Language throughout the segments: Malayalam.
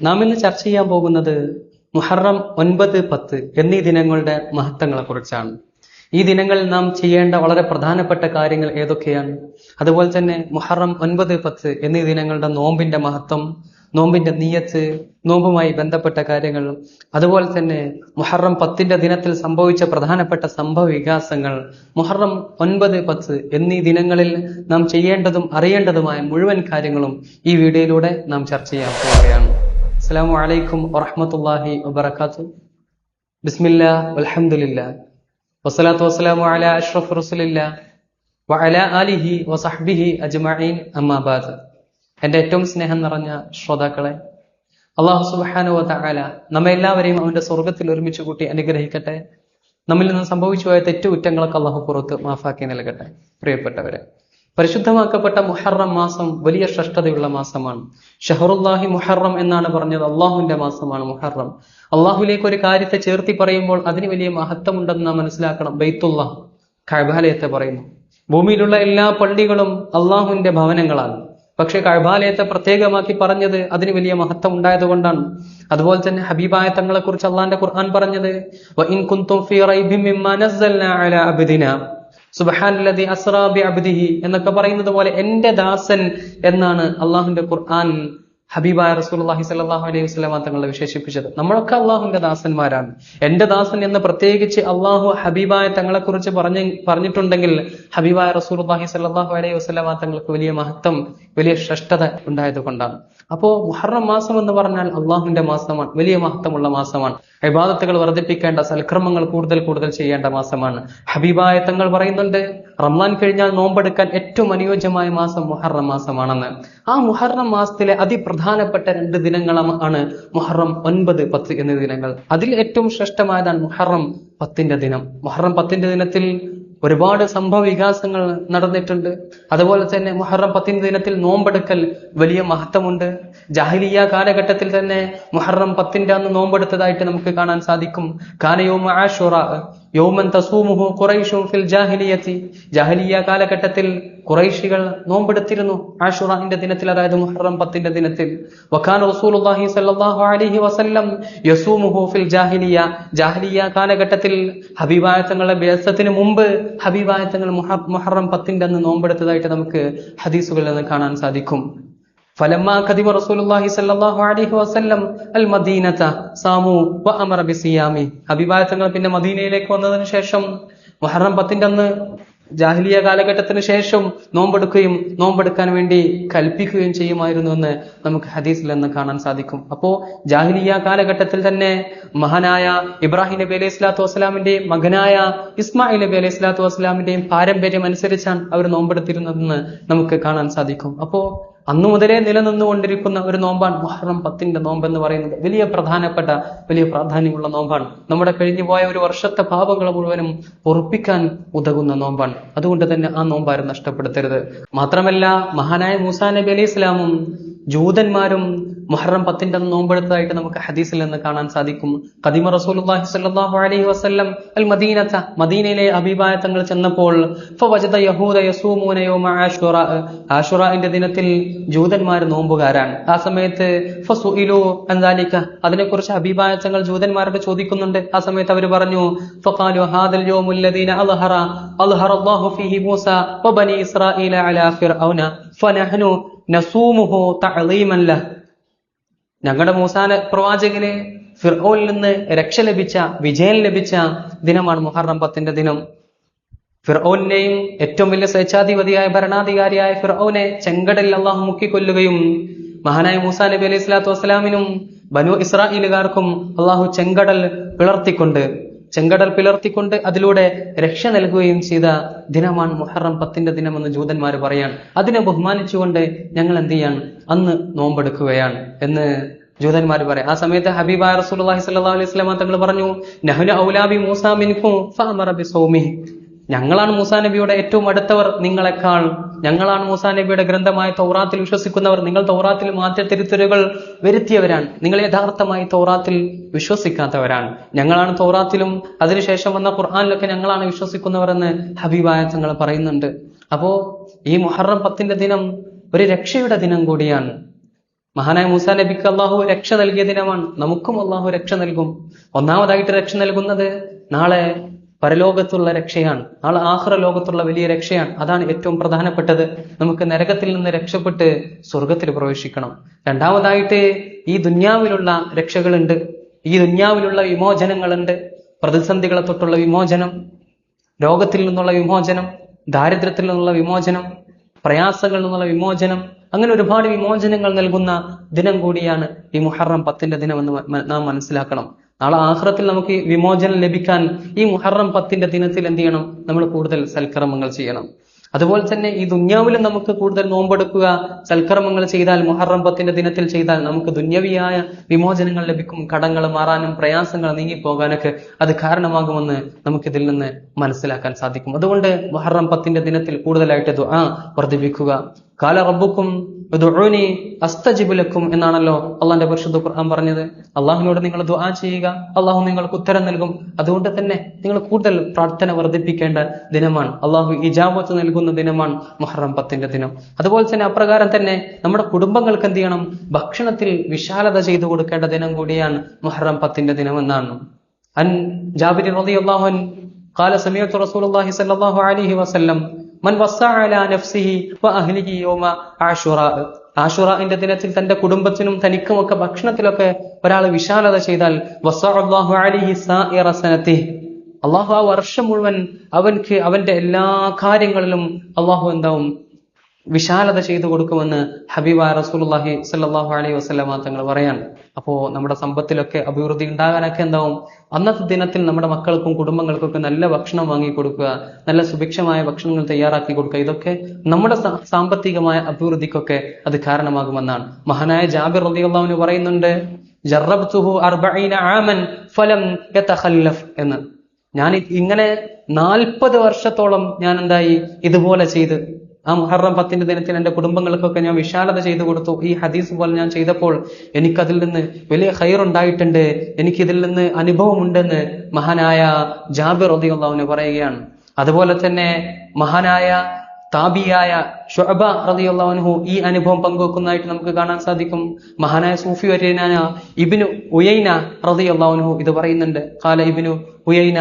നാം ഇന്ന് ചർച്ച ചെയ്യാൻ പോകുന്നത് മുഹറം ഒൻപത് പത്ത് എന്നീ ദിനങ്ങളുടെ മഹത്വങ്ങളെ കുറിച്ചാണ് ഈ ദിനങ്ങളിൽ നാം ചെയ്യേണ്ട വളരെ പ്രധാനപ്പെട്ട കാര്യങ്ങൾ ഏതൊക്കെയാണ്? അതുപോലെ തന്നെ മുഹറം ഒൻപത് പത്ത് എന്നീ ദിനങ്ങളുടെ നോമ്പിന്റെ മഹത്വം നോമ്പിന്റെ നീയത്ത് നോമ്പുമായി ബന്ധപ്പെട്ട കാര്യങ്ങൾ അതുപോലെ തന്നെ മുഹറം പത്തിന്റെ ദിനത്തിൽ സംഭവിച്ച പ്രധാനപ്പെട്ട സംഭവ വികാസങ്ങൾ മുഹറം ഒൻപത് പത്ത് എന്നീ ദിനങ്ങളിൽ നാം ചെയ്യേണ്ടതും അറിയേണ്ടതുമായ മുഴുവൻ കാര്യങ്ങളും ഈ വീഡിയോയിലൂടെ നാം ചർച്ച ചെയ്യാൻ പോവുകയാണ്. അസ്സലാമു വലൈക്കും വറഹമത്തല്ലാഹി വബറകാതുഹു ബിസ്മില്ല അലഹമില്ല വസ്സലാത്തു വസ്സലാമു അലാ അഷ്റഫ് റസുലില്ല വഅലാ ആലിഹി വസഹ്ബിഹി അജ്മഈൻ അമ്മാബാദ് എന്റെ ഏറ്റവും സ്നേഹം നിറഞ്ഞ ശ്രോതാക്കളെ അള്ളാഹു സുബ്ഹാനഹു വതആല നമ്മെ എല്ലാവരെയും അവന്റെ സ്വർഗത്തിൽ ഒരുമിച്ച് കൂട്ടി അനുഗ്രഹിക്കട്ടെ. നമ്മിൽ നിന്ന് സംഭവിച്ചു പോയ തെറ്റുകുറ്റങ്ങളൊക്കെ അള്ളാഹു പുറത്ത് മാഫാക്കി നൽകട്ടെ. പ്രിയപ്പെട്ടവരെ പരിശുദ്ധമാക്കപ്പെട്ട മുഹറം മാസം വലിയ ശ്രേഷ്ഠതയുള്ള മാസമാണ്. ഷഹറുല്ലാഹി മുഹറം എന്നാണ് പറഞ്ഞത്. അള്ളാഹുവിന്റെ മാസമാണ് മുഹറം. അള്ളാഹുലേക്ക് ഒരു കാര്യത്തെ ചേർത്തി പറയുമ്പോൾ അതിന് വലിയ മഹത്വമുണ്ടെന്ന് നാം മനസ്സിലാക്കണം. ബൈത്തുള്ള കഴബാലയത്തെ പറയുന്നു. ഭൂമിയിലുള്ള എല്ലാ പള്ളികളും അള്ളാഹുവിന്റെ ഭവനങ്ങളാണ്. പക്ഷെ കഴബാലയത്തെ പ്രത്യേകമാക്കി പറഞ്ഞത് അതിന് വലിയ മഹത്വം ഉണ്ടായതുകൊണ്ടാണ് അതുപോലെ തന്നെ ഹബീബായ തങ്ങളെ കുറിച്ച് അള്ളാന്റെ ഖുർആൻ പറഞ്ഞത് "വഇൻ കുന്തും ഫീ റൈബിൻ മിമ്മാ നസ്സൽനാ അലാ അബ്ദിനാ സുബ്ഹാനല്ലദി അസ്റാ ബി അബ്ദിഹി എന്നൊക്കെ പറയുന്നത് പോലെ എന്റെ ദാസൻ എന്നാണ് അള്ളാഹുന്റെ ഖുർആൻ ഹബീബായ റസൂലുള്ളാഹി സ്വല്ലല്ലാഹു അലൈഹി വസ്ലാം തങ്ങളെ വിശേഷിപ്പിച്ചത്. നമ്മളൊക്കെ അള്ളാഹുവിന്റെ ദാസന്മാരാണ്. എന്റെ ദാസൻ എന്ന് പ്രത്യേകിച്ച് അള്ളാഹു ഹബീബായ തങ്ങളെ കുറിച്ച് പറഞ്ഞ പറഞ്ഞിട്ടുണ്ടെങ്കിൽ ഹബീബായ റസൂലുള്ളാഹി സ്വല്ലല്ലാഹു അലൈഹി വസ്ലാം തങ്ങൾക്ക് വലിയ മഹത്വം വലിയ ശ്രേഷ്ഠത ഉണ്ടായത് കൊണ്ടാണ്. അപ്പോ മുഹറം മാസം എന്ന് പറഞ്ഞാൽ അള്ളാഹുവിന്റെ മാസമാണ്. വലിയ മഹത്വമുള്ള മാസമാണ്. വിവാദത്തുകൾ വർദ്ധിപ്പിക്കേണ്ട സൽക്രമങ്ങൾ കൂടുതൽ കൂടുതൽ ചെയ്യേണ്ട മാസമാണ്. ഹബീബായ തങ്ങൾ പറയുന്നുണ്ട് റംലാൻ കഴിഞ്ഞാൽ നോമ്പെടുക്കാൻ ഏറ്റവും അനുയോജ്യമായ മാസം മുഹറം മാസമാണെന്ന്. ആ മുഹറം മാസത്തിലെ അതിപ്രധാനപ്പെട്ട രണ്ട് ദിനങ്ങളാണ് മുഹറം ഒൻപത് പത്ത് എന്നീ ദിനങ്ങൾ. അതിൽ ഏറ്റവും ശ്രേഷ്ഠമായതാണ് മുഹറം പത്തിന്റെ ദിനം. മുഹറം പത്തിന്റെ ദിനത്തിൽ ഒരുപാട് സംഭവ വികാസങ്ങൾ നടന്നിട്ടുണ്ട്. അതുപോലെ തന്നെ മുഹറം പത്തിന്റെ ദിനത്തിൽ നോമ്പെടുക്കൽ വലിയ മഹത്വമുണ്ട്. ജാഹിലിയ കാലഘട്ടത്തിൽ തന്നെ മുഹറം പത്തിന്റെ അന്ന് നോമ്പെടുത്തതായിട്ട് നമുക്ക് കാണാൻ സാധിക്കും. കാനയോ ആഷുറ യൗമൻ തസൂമുഹു കുറൈഷു ഫിൽ ജാഹിലിയത്തി. ജാഹലിയ കാലഘട്ടത്തിൽ ഖുറൈശികൾ നോമ്പെടുത്തിരുന്നു. ആഷുറാന്റെ ദിനത്തിൽ അതായത് മുഹറം പത്തിന്റെ ദിനത്തിൽ. വഖാൻ റസൂലുള്ളാഹി സ്വല്ലല്ലാഹു അലൈഹി വസല്ലം യസൂമുഹു ഫിൽ ജാഹിലിയ. ജാഹലിയ കാലഘട്ടത്തിൽ ഹബീബായത്തങ്ങളുടെ ബേസത്തിന് മുമ്പ് ഹബീബായത്തങ്ങൾ മുഹറം പത്തിന്റെ അന്ന് നോമ്പെടുത്തതായിട്ട് നമുക്ക് ഹദീസുകളിൽ നിന്ന് കാണാൻ സാധിക്കും. فلما قدم رسول الله صلى الله عليه وسلم المدينة صاموا وأمر بصيامه ഹബീബായ തങ്ങൾ പിന്നെ മദീനയിലേക്ക് വന്നതിന് ശേഷം മുഹറം പത്തിന്റെ അന്ന് ജാഹിലിയ കാലഘട്ടത്തിന് ശേഷം നോമ്പെടുക്കുകയും നോമ്പെടുക്കാൻ വേണ്ടി കൽപ്പിക്കുകയും ചെയ്യുമായിരുന്നു എന്ന് നമുക്ക് ഹദീസിൽ നിന്ന് കാണാൻ സാധിക്കും അപ്പോ ജാഹിലിയ കാലഘട്ടത്തിൽ തന്നെ മഹാനായ ഇബ്രാഹിം നബി അലൈഹി സ്വലാത്തു വസ്സലാമിന്റെയും മകനായ ഇസ്മായിൽ നബി അലൈഹി സ്വലാത്തു വസ്സലാമിന്റെയും പാരമ്പര്യം അനുസരിച്ചാണ് അവർ നോമ്പെടുത്തിരുന്നതെന്ന് നമുക്ക് കാണാൻ സാധിക്കും അപ്പോ അന്നു മുതലേ നിലനിന്നുകൊണ്ടിരിക്കുന്ന ഒരു നോമ്പാണ് മുഹറം പത്തിന്റെ നോമ്പ് എന്ന് പറയുന്നത്. വലിയ പ്രധാനപ്പെട്ട വലിയ പ്രാധാന്യമുള്ള നോമ്പാണ്. നമ്മുടെ കഴിഞ്ഞു പോയ ഒരു വർഷത്തെ പാപങ്ങൾ മുഴുവനും പൊറുപ്പിക്കാൻ ഉതകുന്ന നോമ്പാണ്. അതുകൊണ്ട് തന്നെ ആ നോമ്പാരും നഷ്ടപ്പെടുത്തരുത്. മാത്രമല്ല മഹാനായ മൂസാ നബി അലൈഹി ഇസ്ലാമും ജൂതന്മാരും മുഹറം പത്തിന്റെ നോമ്പെടുത്തതായിട്ട് നമുക്ക് ഹദീസിൽ നിന്ന് കാണാൻ സാധിക്കും. കദിമ റസൂലുള്ളാഹി സ്വല്ലല്ലാഹു അലൈഹി വസല്ലം അൽ മദീനത്ത മദീനയിലെ അഭിപായ തങ്ങൾ ചെന്നപ്പോൾ ഫവജത യൗമ ദിനത്തിൽ ജൂതന്മാർ നോമ്പുകാരാണ്. ആ സമയത്ത് ഫസുഇലു അൻദാലിക അതിനെക്കുറിച്ച് അഭിപായ തങ്ങൾ ജൂതന്മാരോട് ചോദിക്കുന്നുണ്ട്. ആ സമയത്ത് അവർ പറഞ്ഞു ഫഖാലു ഹാദൽ അൽഹറ ഫീഹി മൂസ വബനി ഇസ്രായീല അലാ ഫിർഔന ഫനഹ്നു നസൂമുഹു തഅലീമല്ല ഞങ്ങളുടെ മൂസാന പ്രവാചകന് ഫിർഔനിൽ നിന്ന് രക്ഷ ലഭിച്ച വിജയം ലഭിച്ച ദിനമാണ് മുഹറം പത്തിന്റെ ദിനം. ഫിർഔനെയും ഏറ്റവും വലിയ സ്വേച്ഛാധിപതിയായ ഭരണാധികാരിയായ ഫിർഔനെ ചെങ്കടലിൽ അള്ളാഹു മുക്കിക്കൊല്ലുകയും മഹാനായ മൂസാ നബി അലൈഹി സ്വലാത്തു വസ്സലാമിനും ബനു ഇസ്രായേലുകാർക്കും അള്ളാഹു ചെങ്കടൽ പിളർത്തിക്കൊണ്ട് ചെങ്കടൽ പിളർത്തിക്കൊണ്ട് അതിലൂടെ രക്ഷ നൽകുകയും ചെയ്ത ദിനമാണ് മുഹറം പത്തിന്റെ ദിനമെന്ന് ജൂതന്മാർ പറയാണ്. അതിനെ ബഹുമാനിച്ചുകൊണ്ട് ഞങ്ങൾ എന്ത് ചെയ്യാൻ അന്ന് നോമ്പെടുക്കുകയാണ് എന്ന് ജൂതന്മാർ പറയാം. ആ സമയത്ത് ഹബീബ റസൂലുള്ളാഹി സ്വല്ലല്ലാഹു അലൈഹി വസല്ലം തങ്ങൾ പറഞ്ഞു നഹ്നു ഔലാബി മൂസാ ബിസൗമിഹി. ഞങ്ങളാണ് മൂസാ നബിയുടെ ഏറ്റവും അടുത്തവർ നിങ്ങളെക്കാൾ ഞങ്ങളാണ് മൂസാ നബിയുടെ ഗ്രന്ഥമായ തൗറാത്തിൽ വിശ്വസിക്കുന്നവർ. നിങ്ങൾ തൗറാത്തിൽ മാറ്റ തിരുത്തലുകൾ വരുത്തിയവരാണ്. നിങ്ങൾ യഥാർത്ഥമായി തൗറാത്തിൽ വിശ്വസിക്കാത്തവരാണ്. ഞങ്ങളാണ് തൗറാത്തിലും അതിനുശേഷം വന്ന ഖുർആാനിലൊക്കെ ഞങ്ങളാണ് വിശ്വസിക്കുന്നവർ എന്ന് ഹബീബായ തങ്ങൾ പറയുന്നുണ്ട്. അപ്പോ ഈ മുഹറം പത്തിന്റെ ദിനം ഒരു രക്ഷയുടെ ദിനം കൂടിയാണ്. മഹാനായ മൂസാ നബിക്ക് അള്ളാഹു രക്ഷ നൽകിയ ദിനമാണ്. നമുക്കും അള്ളാഹു രക്ഷ നൽകും. ഒന്നാമതായിട്ട് രക്ഷ നൽകുന്നത് നാളെ പരലോകത്തുള്ള രക്ഷയാണ്. നാളെ ആഹ്റ ലോകത്തുള്ള വലിയ രക്ഷയാണ്. അതാണ് ഏറ്റവും പ്രധാനപ്പെട്ടത്. നമുക്ക് നരകത്തിൽ നിന്ന് രക്ഷപ്പെട്ട് സ്വർഗത്തിൽ പ്രവേശിക്കണം. രണ്ടാമതായിട്ട് ഈ ദുന്യാവിലുള്ള രക്ഷകളുണ്ട്. ഈ ദുന്യാവിലുള്ള വിമോചനങ്ങളുണ്ട്. പ്രതിസന്ധികളെ തൊട്ടുള്ള വിമോചനം രോഗത്തിൽ നിന്നുള്ള വിമോചനം ദാരിദ്ര്യത്തിൽ നിന്നുള്ള വിമോചനം പ്രയാസങ്ങളിൽ നിന്നുള്ള വിമോചനം അങ്ങനെ ഒരുപാട് വിമോചനങ്ങൾ നൽകുന്ന ദിനം കൂടിയാണ് ഈ മുഹറം പത്തിന്റെ ദിനം എന്ന് നാം മനസ്സിലാക്കണം. നാളെ ആഹ്റത്തിൽ നമുക്ക് വിമോചനം ലഭിക്കാൻ ഈ മുഹറം പത്തിന്റെ ദിനത്തിൽ എന്ത് ചെയ്യണം? നമ്മൾ കൂടുതൽ സൽക്കർമ്മങ്ങൾ ചെയ്യണം. അതുപോലെ തന്നെ ഈ ദുന്യാവിലും നമുക്ക് കൂടുതൽ നോമ്പെടുക്കുക സൽക്കർമ്മങ്ങൾ ചെയ്താൽ മുഹറം പത്തിന്റെ ദിനത്തിൽ ചെയ്താൽ നമുക്ക് ദുന്യവിയായ വിമോചനങ്ങൾ ലഭിക്കും കടങ്ങൾ മാറാനും പ്രയാസങ്ങൾ നീങ്ങിപ്പോകാനൊക്കെ അത് കാരണമാകുമെന്ന് നമുക്കിതിൽ നിന്ന് മനസ്സിലാക്കാൻ സാധിക്കും. അതുകൊണ്ട് മുഹറം പത്തിന്റെ ദിനത്തിൽ കൂടുതലായിട്ട് ആ വർദ്ധിപ്പിക്കുക. കാല റബ്ബുക്കും ദുഊനി അസ്തജിബു ലക്കും എന്നാണല്ലോ അള്ളാന്റെ പരിശുദ്ധ ഖുർആൻ പറഞ്ഞത് അള്ളാഹുവിനോട് നിങ്ങൾ ദുആ ചെയ്യുക അള്ളാഹു നിങ്ങൾക്ക് ഉത്തരം നൽകും അതുകൊണ്ട് തന്നെ നിങ്ങൾ കൂടുതൽ പ്രാർത്ഥന വർദ്ധിപ്പിക്കേണ്ട ദിനമാണ് അള്ളാഹു ഇജാബത്ത് നൽകുന്ന ദിനമാണ് മുഹറം പത്തിന്റെ ദിനം അതുപോലെ തന്നെ അപ്രകാരം തന്നെ നമ്മുടെ കുടുംബങ്ങൾക്ക് എന്ത് ചെയ്യണം ഭക്ഷണത്തിൽ വിശാലത ചെയ്തു കൊടുക്കേണ്ട ദിനം കൂടിയാണ് മുഹറം പത്തിന്റെ ദിനം എന്നാണ് അൻ ജാബിർ റളിയല്ലാഹു അൻ قال سمعت رسول الله صلى الله عليه وسلم മൻ നഫ്സിഹി ആശുറാന്റെ ദിനത്തിൽ തന്റെ കുടുംബത്തിനും തനിക്കുമൊക്കെ ഭക്ഷണത്തിലൊക്കെ ഒരാൾ വിശാലത ചെയ്താൽ അള്ളാഹു ആ വർഷം മുഴുവൻ അവൻക്ക് അവന്റെ എല്ലാ കാര്യങ്ങളിലും അള്ളാഹു എന്താവും? വിശാലത ചെയ്തു കൊടുക്കുമെന്ന് ഹബീബ റസൂലുള്ളാഹി സല്ലാഹു അലൈഹി വസ്ലമ തങ്ങൾ പറയാണ്. അപ്പോ നമ്മുടെ സമ്പത്തിലൊക്കെ അഭിവൃദ്ധി ഉണ്ടാകാനൊക്കെ എന്താവും? അന്നത്തെ ദിനത്തിൽ നമ്മുടെ മക്കൾക്കും കുടുംബങ്ങൾക്കൊക്കെ നല്ല ഭക്ഷണം വാങ്ങി കൊടുക്കുക നല്ല സുഭിക്ഷമായ ഭക്ഷണങ്ങൾ തയ്യാറാക്കി കൊടുക്കുക ഇതൊക്കെ നമ്മുടെ സാമ്പത്തികമായ അഭിവൃദ്ധിക്കൊക്കെ അത് കാരണമാകുമെന്നാണ്. മഹാനായ ജാബിർ റളിയല്ലാഹു പറയുന്നുണ്ട് ആമൻ ഫലം എന്ന്. ഞാൻ ഇങ്ങനെ നാൽപ്പത് വർഷത്തോളം ഞാൻ എന്തായി ഇതുപോലെ ചെയ്ത് ആ മുഹറം പത്തിന്റെ ദിനത്തിൽ എന്റെ കുടുംബങ്ങൾക്കൊക്കെ ഞാൻ വിശാലത ചെയ്തു കൊടുത്തു. ഈ ഹദീസ് പോലെ ഞാൻ ചെയ്തപ്പോൾ എനിക്കതിൽ നിന്ന് വലിയ ഹൈറുണ്ടായിട്ടുണ്ട് എനിക്കിതിൽ നിന്ന് അനുഭവമുണ്ടെന്ന് മഹാനായ ജാബിർ റതിയുള്ളവന് പറയുകയാണ്. അതുപോലെ തന്നെ മഹാനായ താബിയായ ഷുഅബ അൻഹു ഈ അനുഭവം പങ്കുവെക്കുന്നതായിട്ട് നമുക്ക് കാണാൻ സാധിക്കും. മഹാനായ സൂഫി വര്യനായ ഇബിനു ഉയൈന അൻഹു ഇത് പറയുന്നുണ്ട്. കാല ഇബിനു ഉയൈന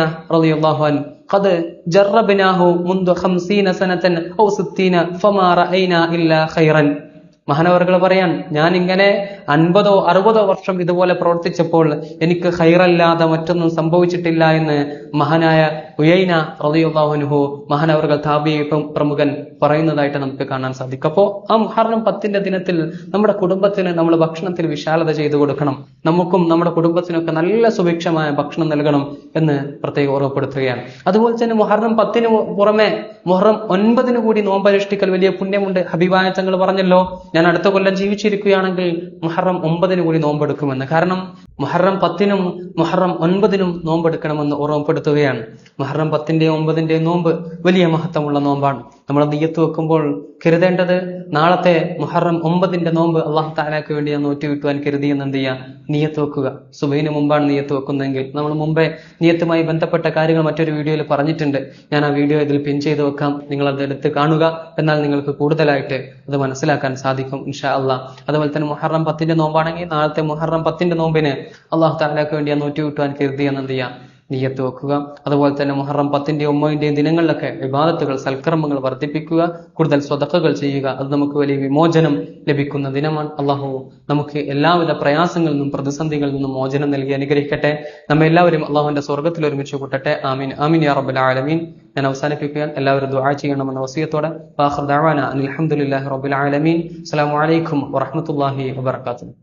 അൻ قد جربناه منذ خمسين سنة أو ستين فما رأينا إلا خيرا. മഹാനവർകൾ പറയാൻ ഞാൻ ഇങ്ങനെ അൻപതോ അറുപതോ വർഷം ഇതുപോലെ പ്രവർത്തിച്ചപ്പോൾ എനിക്ക് ഹൈറല്ലാതെ മറ്റൊന്നും സംഭവിച്ചിട്ടില്ല എന്ന് മഹാനായ ഉയൈന റളിയല്ലാഹുൻഹു മഹാനവർകൾ താബി പ്രമുഖൻ പറയുന്നതായിട്ട് നമുക്ക് കാണാൻ സാധിക്കും. അപ്പോ ആ മുഹറം പത്തിന്റെ ദിനത്തിൽ നമ്മുടെ കുടുംബത്തിന് നമ്മൾ ഭക്ഷണത്തിൽ വിശാലത ചെയ്തു കൊടുക്കണം. നമുക്കും നമ്മുടെ കുടുംബത്തിനൊക്കെ നല്ല സുഭിക്ഷമായ ഭക്ഷണം നൽകണം എന്ന് പ്രത്യേകം ഓർമ്മപ്പെടുത്തുകയാണ്. അതുപോലെ തന്നെ മുഹറം പത്തിന് പുറമെ മുഹറം ഒൻപതിന് കൂടി നോമ്പനുഷ്ഠിക്കൽ വലിയ പുണ്യമുണ്ട്. ഹബീബായ തങ്ങൾ പറഞ്ഞല്ലോ ഞാൻ അടുത്ത കൊല്ലം ജീവിച്ചിരിക്കുകയാണെങ്കിൽ മുഹറം ഒമ്പതിന് കൂടി നോമ്പെടുക്കുമെന്ന്. കാരണം മുഹറം പത്തിനും മുഹറം ഒൻപതിനും നോമ്പെടുക്കണമെന്ന് ഓർമ്മപ്പെടുത്തുകയാണ്. മുഹറം പത്തിന്റെയും ഒമ്പതിന്റെയും നോമ്പ് വലിയ മഹത്വമുള്ള നോമ്പാണ്. നമ്മൾ നെയ്യത്ത് വെക്കുമ്പോൾ കരുതേണ്ടത് നാളത്തെ മുഹറം ഒമ്പതിന്റെ നോമ്പ് അള്ളാഹു താലാക്ക് വേണ്ടി ഞാൻ നോറ്റി വിട്ടുവാൻ കരുതിയെന്ന് എന്ത് ചെയ്യുക നെയ്യത്ത് വെക്കുക. സുബൈന് മുമ്പാണ് നെയ്യത്ത് വെക്കുന്നതെങ്കിൽ. നമ്മൾ മുമ്പേ നെയ്യത്തുമായി ബന്ധപ്പെട്ട കാര്യങ്ങൾ മറ്റൊരു വീഡിയോയിൽ പറഞ്ഞിട്ടുണ്ട്. ഞാൻ ആ വീഡിയോ ഇതിൽ പിൻ ചെയ്ത് വെക്കാം. നിങ്ങൾ അതെടുത്ത് കാണുക. എന്നാൽ നിങ്ങൾക്ക് കൂടുതലായിട്ട് അത് മനസ്സിലാക്കാൻ സാധിക്കും ഇൻഷാ അള്ളാഹ് അതുപോലെ തന്നെ മുഹറം പത്തിന്റെ നോമ്പാണെങ്കിൽ നാളത്തെ മുഹറം പത്തിന്റെ നോമ്പിന് അള്ളാഹു താലാക്ക് വേണ്ടി ഞാൻ നോറ്റി വിട്ടുവാൻ കരുതിയെന്ന് എന്ത് ചെയ്യാം? നീയത്ത് വെക്കുക. അതുപോലെ തന്നെ മുഹറം പത്തിന്റെ ഒമ്പതിന്റെയും ദിനങ്ങളിലൊക്കെ വിവാദത്തുകൾ സൽക്കർമ്മങ്ങൾ വർദ്ധിപ്പിക്കുക കൂടുതൽ സ്വതക്കകൾ ചെയ്യുക. അത് നമുക്ക് വലിയ വിമോചനം ലഭിക്കുന്ന ദിനമാണ്. അള്ളാഹു നമുക്ക് എല്ലാവിധ പ്രയാസങ്ങളിൽ നിന്നും പ്രതിസന്ധികളിൽ നിന്നും മോചനം നൽകി അനുഗ്രഹിക്കട്ടെ. നമ്മെ എല്ലാവരും അള്ളാഹുവിന്റെ സ്വർഗത്തിൽ ഒരുമിച്ച് കൂട്ടട്ടെ. ആമീൻ. ആമീൻ യാ റബ്ബൽ ആലമീൻ. ഞാൻ അവസാനിപ്പിക്കുകയാണ്. എല്ലാവരും ദുആ ചെയ്യണമെന്ന വസിയത്തോടെ. വാഖിർ ദഅവാന അൽഹംദുലില്ലാഹി ഹംദുലില്ലാഹി റബ്ബിൽ ആലമീൻ. അസ്സലാമു അലൈക്കും വറഹ്മത്തുള്ളാഹി വബറകാതുഹു.